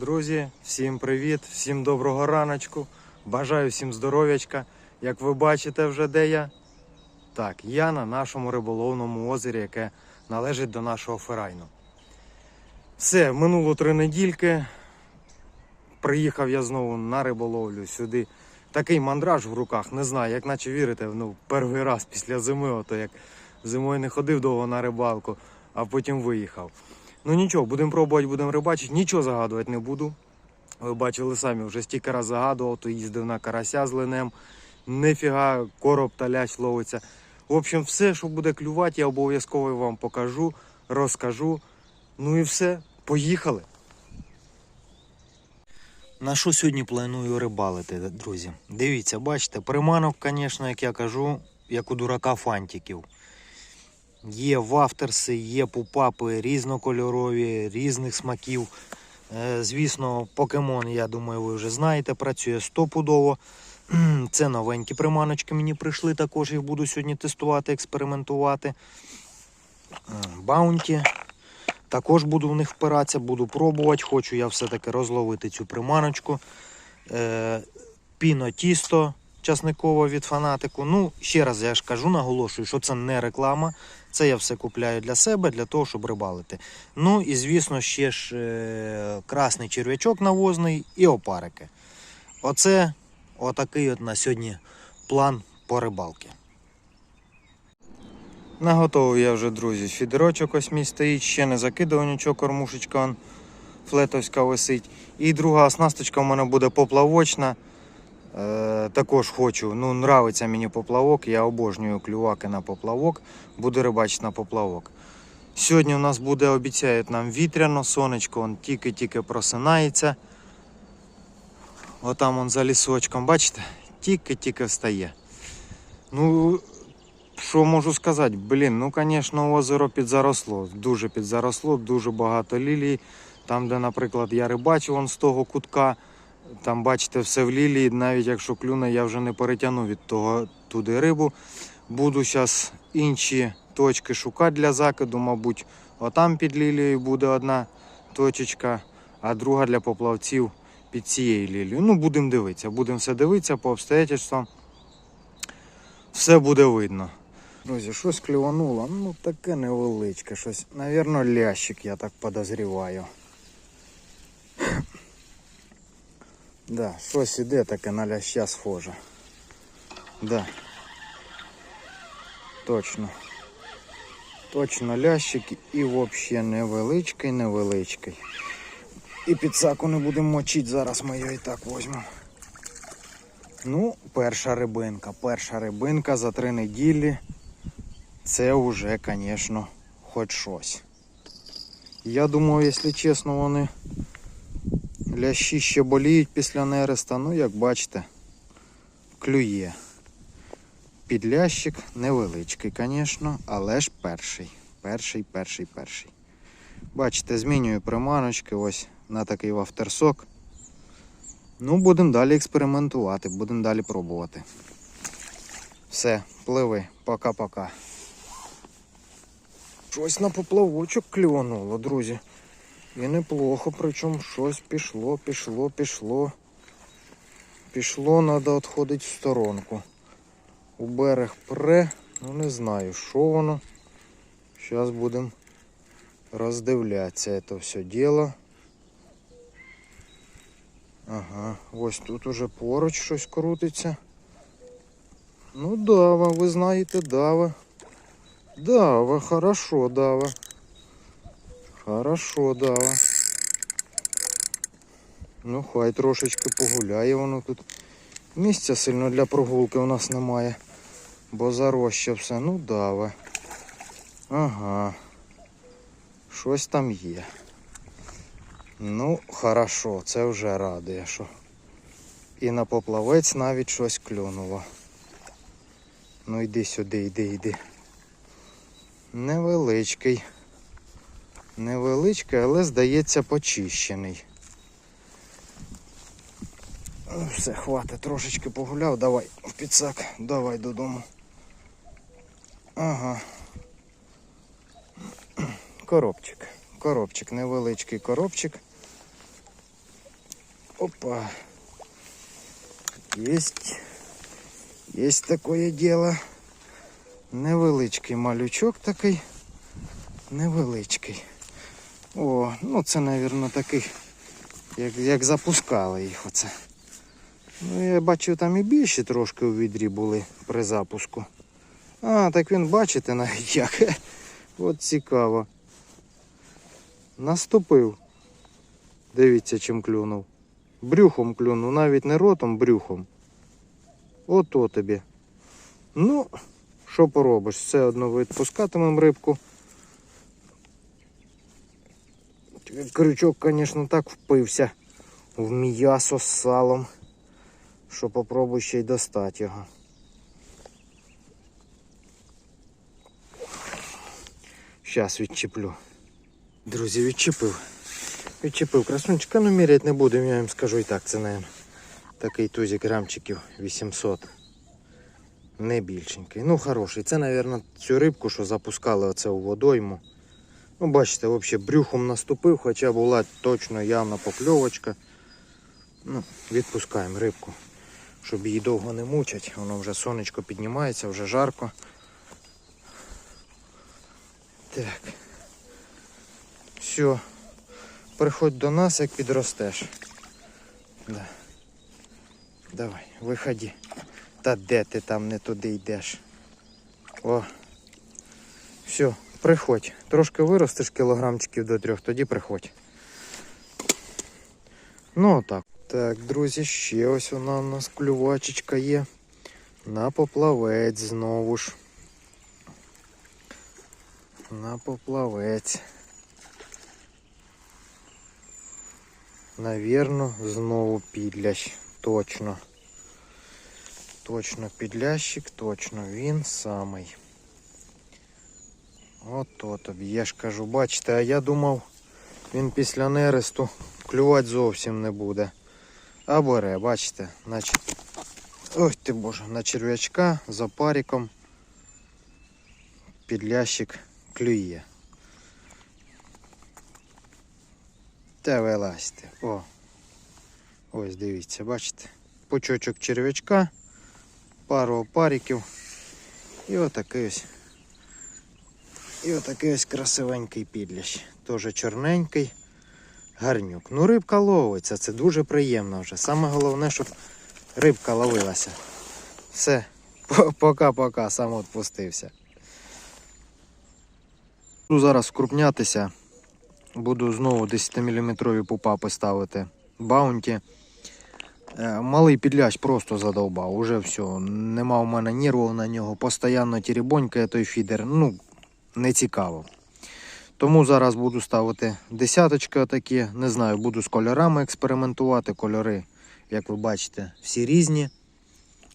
Друзі, всім привіт, всім доброго раночку. Бажаю всім здоров'ячка. Як ви бачите, вже де я? Так, я на нашому риболовному озері, яке належить до нашого ферайну. Все, минуло три недільки. Приїхав я знову на риболовлю сюди. Такий мандраж в руках, не знаю, як наче вірите, ну, перший раз після зими, ото як зимою не ходив довго на рибалку, а потім виїхав. Ну нічого, будемо пробувати, будемо рибачити. Нічого загадувати не буду. Ви бачили самі, вже стільки раз загадував, то їздив на карася з линем. Нефіга, короб та лящ ловиться. В общем, все, що буде клювати, я обов'язково вам покажу, розкажу. Ну і все, поїхали. На що сьогодні планую рибалити, друзі? Дивіться, бачите, приманок, звісно, як я кажу, як у дурака фантиків. Є вафтерси, є пупапи різнокольорові, різних смаків. Е, Звісно, покемон, я думаю, ви вже знаєте, працює стопудово. Це новенькі приманочки мені прийшли, також їх буду сьогодні тестувати, експериментувати. Е, Баунті. Також буду в них впиратися, буду пробувати. Хочу я все-таки розловити цю приманочку. Е, Піно тісто часникове від фанатику. Ну, ще раз я ж кажу, наголошую, що це не реклама. Це я все купляю для себе, для того, щоб рибалити. Ну і звісно, ще ж е, красний черв'ячок навозний і опарики. Оце отакий от на сьогодні план по рибалки. Наготовив я вже, друзі, фідерочок ось мій стоїть, ще не закидав нічого, кормушечка флетовська висить. І друга оснасточка в мене буде поплавочна. Е, також хочу, ну, нравиться мені поплавок, я обожнюю клюваки на поплавок, буду рибачити на поплавок. Сьогодні у нас буде, обіцяють нам вітряно, сонечко он тільки-тільки просинається. Отам он за лісочком, бачите, тільки-тільки встає. Ну, що можу сказати? Блін, ну, звісно, озеро підзаросло. Дуже підзаросло, дуже багато лілій. Там, де, наприклад, я рибачив вон з того кутка, там, бачите, все в лілії. Навіть якщо клюне, я вже не перетягну від того туди рибу. Буду зараз інші точки шукати для закиду, мабуть, отам під лілією буде одна точечка, а друга для поплавців під цією лілією. Ну, будемо дивитися, будемо все дивитися по обстоятельствам. Все буде видно. Друзі, щось клювануло. Ну таке невеличке щось. Навірно, лящик, я так подозріваю. Да, щось іде таке на ляща схоже. Да. Точно. Точно лящик і взагалі невеличкий, невеличкий. І підсаку не будемо мочити, зараз ми його і так візьмемо. Ну, перша рибинка, перша рибинка за три неділі. Це вже, звісно, хоч щось. Я думаю, якщо чесно, вони лящі ще боліють після нереста. Ну, як бачите, клює. Підлящик невеличкий, звісно, але ж перший. Перший, перший, перший. Бачите, змінюю приманочки ось на такий вафтерсок. Ну, будемо далі експериментувати, будемо далі пробувати. Все, пливи, пока-пока. Щось на поплавочок клювануло, друзі. І неплохо, причому щось пішло, пішло, пішло. Пішло, треба відходити в сторонку. У берег пре, ну не знаю, що воно. Зараз будемо роздивлятися це все діло. Ага, ось тут уже поруч щось крутиться. Ну, дава, ви знаєте, дава. Дава, хорошо, дава. Хорошо, дава. Ну, хай трошечки погуляє воно тут. Місця сильно для прогулки у нас немає. Бо зароща все. Ну, дава. Ага. Щось там є. Ну, хорошо, це вже радує, що. І на поплавець навіть щось клюнуло. Ну йди сюди, йди, йди. Невеличкий. Невеличкий, але здається почищений. Все, хватить, трошечки погуляв, давай в підсак, давай додому. Ага. Коробчик. Коробчик, невеличкий коробчик. Опа. Есть. Есть такое дело. Невеличкий малючок такий. Невеличкий. О, ну це, мабуть, такий, як, як запускали їх оце. Ну, я бачив, там і більші трошки у відрі були при запуску. А, так він бачите навіть як. От цікаво. Наступив. Дивіться, чим клюнув. Брюхом клюнув, навіть не ротом, брюхом. Ото тобі. Ну, що поробиш? Все одно відпускатимемо рибку. Крючок, звісно, так впився в м'ясо з салом, що попробуй ще й достати його. Щас відчеплю. Друзі, відчепив. Відчепив красунчика, ну міряти не будемо, я їм скажу і так, це, наверное, такий тузик грамчиків 800. Не більшенький. Ну, хороший. Це, мабуть, цю рибку, що запускали оце у водойму. Ну, бачите, взагалі брюхом наступив, хоча була точно явна покльовочка. Ну, відпускаємо рибку, щоб її довго не мучать. Воно вже сонечко піднімається, вже жарко. Так. Все. Приходь до нас, як підростеш. Да. Давай, виходи. Та де ти там не туди йдеш? О. Все, приходь. Трошки виростеш кілограмчиків до трьох, тоді приходь. Ну отак. Так, друзі, ще ось вона у нас клювачечка є. На поплавець знову ж. На поплавець. Навірно, знову підлящ. Точно. Точно підлящик, точно він самий. Ото тобі, я ж кажу, бачите, а я думав, він після нересту клювати зовсім не буде. А бере, бачите, значить. Ой ти боже, на черв'ячка за париком підлящик клює. Та вилазьте. О. Ось дивіться, бачите? Пучочок черв'ячка, пару опариків. І отакий ось. І отакий ось красивенький підлящ. Теж чорненький. Гарнюк. Ну, рибка ловиться, це дуже приємно вже. Саме головне, щоб рибка ловилася. Все, пока-пока, сам відпустився. Буду зараз вкрупнятися. Буду знову 10-мм пупапи ставити. Баунті. Е, Малий підлящ просто задовбав. Уже все. Нема в мене нервів на нього. Постоянно теребонькає той фідер. Ну, не цікаво. Тому зараз буду ставити десяточки отакі. Не знаю, буду з кольорами експериментувати. Кольори, як ви бачите, всі різні,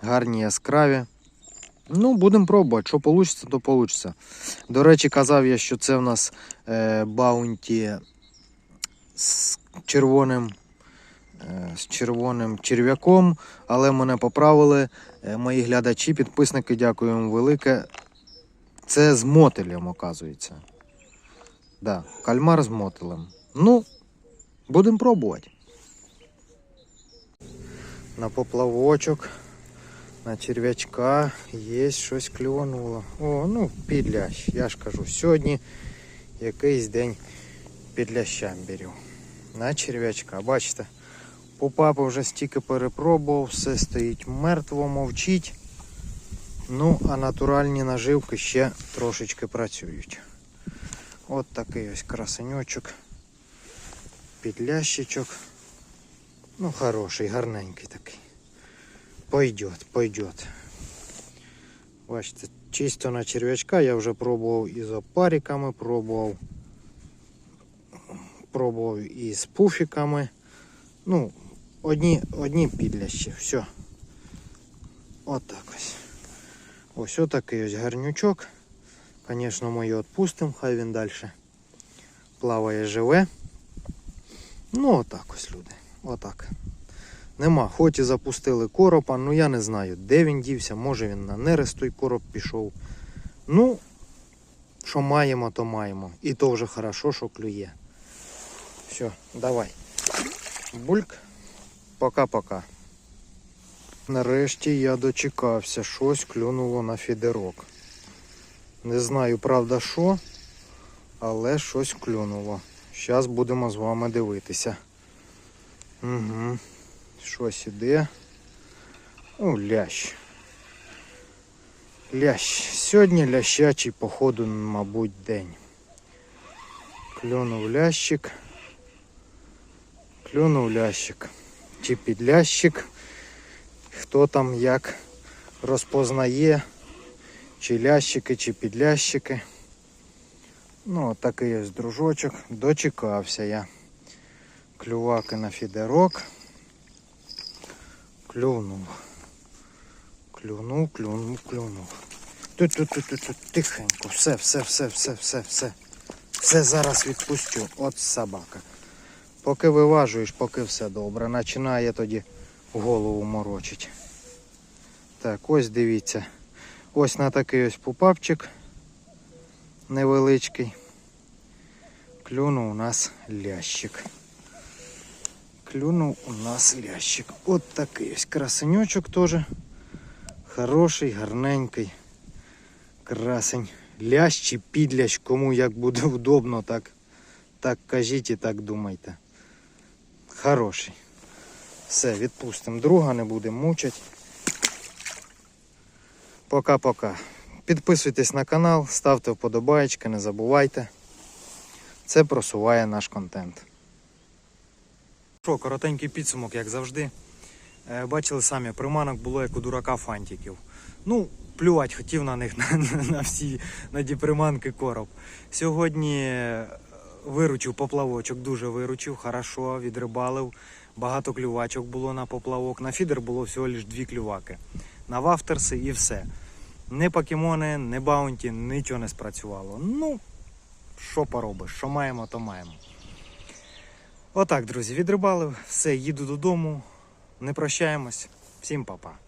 гарні, яскраві. Ну, будемо пробувати. Що вийде, то вийде. До речі, казав я, що це в нас е, баунті з червоним, е, з червоним черв'яком, але мене поправили е, мої глядачі, підписники, дякую їм велике. Це з мотилем, оказується. Да, кальмар з мотилем. Ну, будемо пробувати. На поплавочок, на черв'ячка є щось клювануло. О, ну, підлящ. Я ж кажу, сьогодні якийсь день підлящам беру. На черв'ячка. Бачите, попапи вже стільки перепробував, все стоїть мертво, мовчить. Ну, а натуральні наживки ще трошечки працюють. От такий ось красеньочок. Підлящичок. Ну, хороший, гарненький такий. Пойдет, пойдет. Бачите, чисто на черв'ячка я вже пробував і з опариками, пробував. Пробував і з пуфіками. Ну, одні, одні підлящі, все. От так ось. Ось отакий ось гарнючок. Звісно, ми його відпустимо, хай він далі плаває живе. Ну, отак ось люди. Отак. Нема, хоч і запустили коропа, ну я не знаю, де він дівся, може він на нерест той короб пішов. Ну, що маємо, то маємо. І то вже хорошо, що клює. Все, давай. Бульк. Пока-пока. Нарешті я дочекався, щось клюнуло на фідерок. Не знаю, правда, що, але щось клюнуло. Зараз будемо з вами дивитися. Угу. Щось іде. О, лящ. Лящ. Сьогодні лящачий, походу, мабуть, день. Клюнув лящик. Клюнув лящик. Чи підлящик. Хто там як розпознає, чи лящики, чи підлящики. Ну, от такий ось дружочок. Дочекався я. Клюваки на фідерок. Клюнув. Клюнув, клюнув, клюнув. Тут, тут, тут, тут, тут, тихенько. Все, все, все, все, все, все. Все зараз відпустю. От собака. Поки виважуєш, поки все добре. Починає тоді голову морочить. Так, ось дивіться. Ось на такий ось пупапчик невеличкий. Клюнув у нас лящик. Клюнув у нас лящик. От такий ось красенючок теж. Хороший, гарненький. Красень. Лящ чи підлящ, кому як буде удобно, так, так кажіть і так думайте. Хороший. Все, відпустимо друга, не будемо мучити. Пока-пока. Підписуйтесь на канал, ставте вподобайки, не забувайте. Це просуває наш контент. Що, коротенький підсумок, як завжди. Е, Бачили самі, приманок було як у дурака фантиків. Ну, плювати хотів на них на, на, всі на ті приманки короб. Сьогодні виручив поплавочок, дуже виручив, хорошо, відрибалив. Багато клювачок було на поплавок. На фідер було всього лише дві клюваки. На вафтерси і все. Не покемони, не баунті, нічого не спрацювало. Ну, що поробиш, що маємо, то маємо. Отак, друзі, відрибалив, все, їду додому. Не прощаємось. Всім па-па.